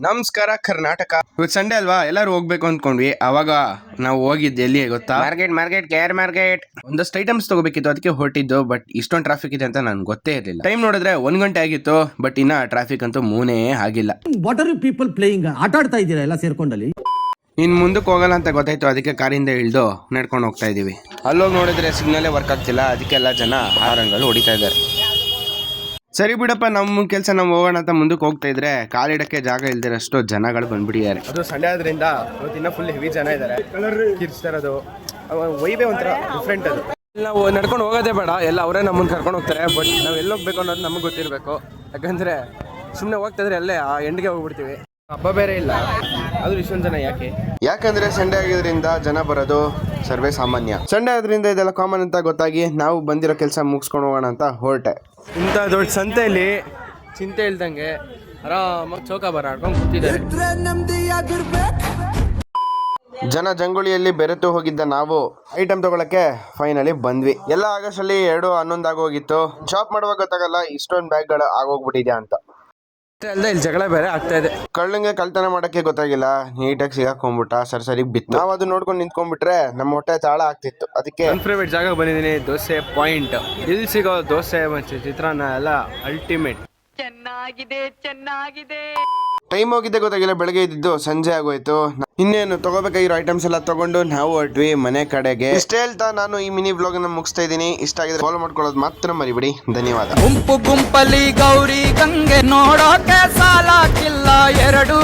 ನಮಸ್ಕಾರ ಕರ್ನಾಟಕ. ಇವತ್ತು ಸಂಡೇ ಅಲ್ವಾ? ಎಲ್ಲರೂ ಹೋಗ್ಬೇಕು ಅಂದ್ಕೊಂಡ್ವಿ. ಅವಾಗ ನಾವು ಹೋಗಿದ್ದು ಎಲ್ಲಿ ಗೊತ್ತಾ? ಮಾರ್ಕೆಟ್ ಮಾರ್ಕೆಟ್ ಕೇರ್ ಮಾರ್ಕೆಟ್ ಒಂದಷ್ಟು ಐಟಮ್ಸ್ ತಗೋಬೇಕಿತ್ತು. ಅದಕ್ಕೆ ಹೊರಟಿದ್ದು ಬಟ್ ಇಷ್ಟೊಂದು ಟ್ರಾಫಿಕ್ ಇದೆ ಅಂತ ನನ್ಗೆ ಗೊತ್ತೇ ಇರಲಿಲ್ಲ. ಟೈಮ್ ನೋಡಿದ್ರೆ ಒಂದ್ ಗಂಟೆ ಆಗಿತ್ತು ಬಟ್ ಇನ್ನ ಟ್ರಾಫಿಕ್ ಅಂತೂ ಮೂನೇ ಆಗಿಲ್ಲ. What are you people playing ಆಟ ಆಡ್ತಾ ಇದ್ದೀರಾ ಎಲ್ಲ ಸೇರ್ಕೊಂಡಲ್ಲಿ? ಇನ್ ಮುಂದಕ್ಕೆ ಹೋಗಲ್ಲ ಅಂತ ಗೊತ್ತಾಯ್ತು. ಅದಕ್ಕೆ ಕಾರಿಂದ ಇಳಿದು ನಡ್ಕೊಂಡು ಹೋಗ್ತಾ ಇದೀವಿ ಅಲ್ಲೋಗಿ ನೋಡಿದ್ರೆ ಸಿಗ್ನಲೇ ವರ್ಕ್ ಆಗ್ತಿಲ್ಲ. ಅದಕ್ಕೆಲ್ಲ ಜನ ಹಾರಂಗಳು ಹೊಡಿತಾ ಇದ್ದಾರೆ. ಸರಿ ಬಿಡಪ್ಪ ನಮ್ಮ ಕೆಲಸ ನಾವು ಹೋಗೋಣ ಅಂತ ಮುಂದಕ್ಕೆ ಹೋಗ್ತಾ ಇದ್ರೆ ಕಾಲಿಡಕ್ಕೆ ಜಾಗ ಇಲ್ದಿರಷ್ಟು ಜನಗಳು ಬಂದ್ಬಿಟ್ಟಿದ್ದಾರೆ. ಅದು ಸಂಡೆ ಆದ್ರಿಂದ ಇವತ್ತಿನ ಫುಲ್ ಹೆವಿ ಜನ ಇದ್ದಾರೆ ಕಿರ್ಸ್ತಾ ಇರೋದು. ವೈಬೇ ಒಂಥರ ಡಿಫ್ರೆಂಟ್ ಅದು. ನಾವು ನಡ್ಕೊಂಡು ಹೋಗೋದೇ ಬೇಡ. ಎಲ್ಲ ಅವರೇ ನಮ್ಮನ್ನು ಕರ್ಕೊಂಡು ಹೋಗ್ತಾರೆ. ಬಟ್ ನಾವು ಎಲ್ಲಿ ಹೋಗ್ಬೇಕು ಅನ್ನೋದು ನಮಗೆ ಗೊತ್ತಿರಬೇಕು. ಯಾಕಂದ್ರೆ ಸುಮ್ಮನೆ ಹೋಗ್ತಾ ಇದ್ರೆ ಅಲ್ಲೇ ಆ ಎಂಡ್ಗೆ ಹೋಗ್ಬಿಡ್ತೀವಿ. ಹಬ್ಬ ಬೇರೆ ಇಲ್ಲ. ಅದು ಇಷ್ಟೊಂದು ಜನ ಯಾಕೆ? ಯಾಕಂದ್ರೆ ಸಂಡೆ ಆಗಿದ್ರಿಂದ ಜನ ಬರೋದು ಸರ್ವೇ ಸಾಮಾನ್ಯ. ಸಂಡೆ ಆದ್ರಿಂದ ಇದೆಲ್ಲ ಕಾಮನ್ ಅಂತ ಗೊತ್ತಾಗಿ ನಾವು ಬಂದಿರೋ ಕೆಲಸ ಮುಗಿಸ್ಕೊಂಡು ಹೋಗೋಣ ಅಂತ ಹೊರಟೆ. ಇಂಥ ದೊಡ್ಡ ಸಂತೆಯಲ್ಲಿ ಚಿಂತೆ ಇಲ್ದಂಗೆ ಆರಾಮಾಗಿ ಚೌಕ ಆಡ್ಕೊಂಡು ಕೂತಿದ್ದಾರೆ. ಜನ ಜಂಗುಳಿಯಲ್ಲಿ ಬೆರೆತು ಹೋಗಿದ್ದ ನಾವು ಐಟಮ್ ತಗೊಳಕ್ಕೆ ಫೈನಲಿ ಬಂದ್ವಿ. ಎಲ್ಲ ಆಗಸ್ಟ್ ಅಲ್ಲಿ ಎರಡು ಹನ್ನೊಂದು ಆಗೋಗಿತ್ತು. ಶಾಪ್ ಮಾಡುವಾಗ ಗೊತ್ತಾಗಲ್ಲ ಇಷ್ಟೊಂದು ಬ್ಯಾಗ್ಗಳು ಆಗೋಗ್ಬಿಟ್ಟಿದೆ ಅಂತ. ಅಲ್ಲದೆ ಇಲ್ಲಿ ಜಗಳ ಬೇರೆ ಆಗ್ತಾ ಇದೆ. ಕಳ್ಳಂಗೆ ಕಳ್ತನ ಮಾಡಕ್ಕೆ ಗೊತ್ತಾಗಿಲ್ಲ. ನೀಟಾಗಿ ಸಿಗಾಕೊಂಡ್ಬಿಟ್ಟ ಸರಿ ಸರಿ ಬಿತ್ತು. ನಾವು ಅದು ನೋಡ್ಕೊಂಡು ನಿಂತ್ಕೊಂಡ್ಬಿಟ್ರೆ ನಮ್ಮ ಹೊಟ್ಟೆ ತಾಳ ಆಗ್ತಿತ್ತು. ಅದಕ್ಕೆ ನನ್ನ ಫೇವ್ರೇಟ್ ಜಾಗ ಬಂದಿದ್ದೀನಿ ದೋಸೆ ಪಾಯಿಂಟ್ ಇಲ್ಲಿ ಸಿಗೋ ದೋಸೆ ಮತ್ತು ಚಿತ್ರಾನ್ನ ಎಲ್ಲ ಅಲ್ಟಿಮೇಟ್ ಚೆನ್ನಾಗಿದೆ ಚೆನ್ನಾಗಿದೆ. ಟೈಮ್ ಹೋಗಿದ್ದೆ ಗೊತ್ತಾಗಿಲ್ಲ, ಬೆಳಗ್ಗೆ ಇದ್ದಿದ್ದು ಸಂಜೆ ಆಗೋಯ್ತು. ಇನ್ನೇನು ತಗೋಬೇಕಾಗಿರೋ ಐಟಮ್ಸ್ ಎಲ್ಲ ತಗೊಂಡು ನಾವು ಹೊರಟ್ವಿ ಮನೆ ಕಡೆಗೆ. ಇಷ್ಟೇ ಹೇಳ್ತಾ ನಾನು ಈ ಮಿನಿ ಬ್ಲಾಗ್ ಅನ್ನ ಮುಗಿಸ್ತಾ ಇದ್ದೀನಿ. ಇಷ್ಟ ಆಗಿದ್ರೆ ಫಾಲೋ ಮಾಡ್ಕೊಳ್ಳೋದು ಮಾತ್ರ ಮರಿಬಿಡಿ. ಧನ್ಯವಾದ. ಗುಂಪು ಗುಂಪಲಿ ಗೌರಿ ಗಂಗೆ ನೋಡೋಕೆ ಸಾಲಾಕಿಲ್ಲ ಎರಡು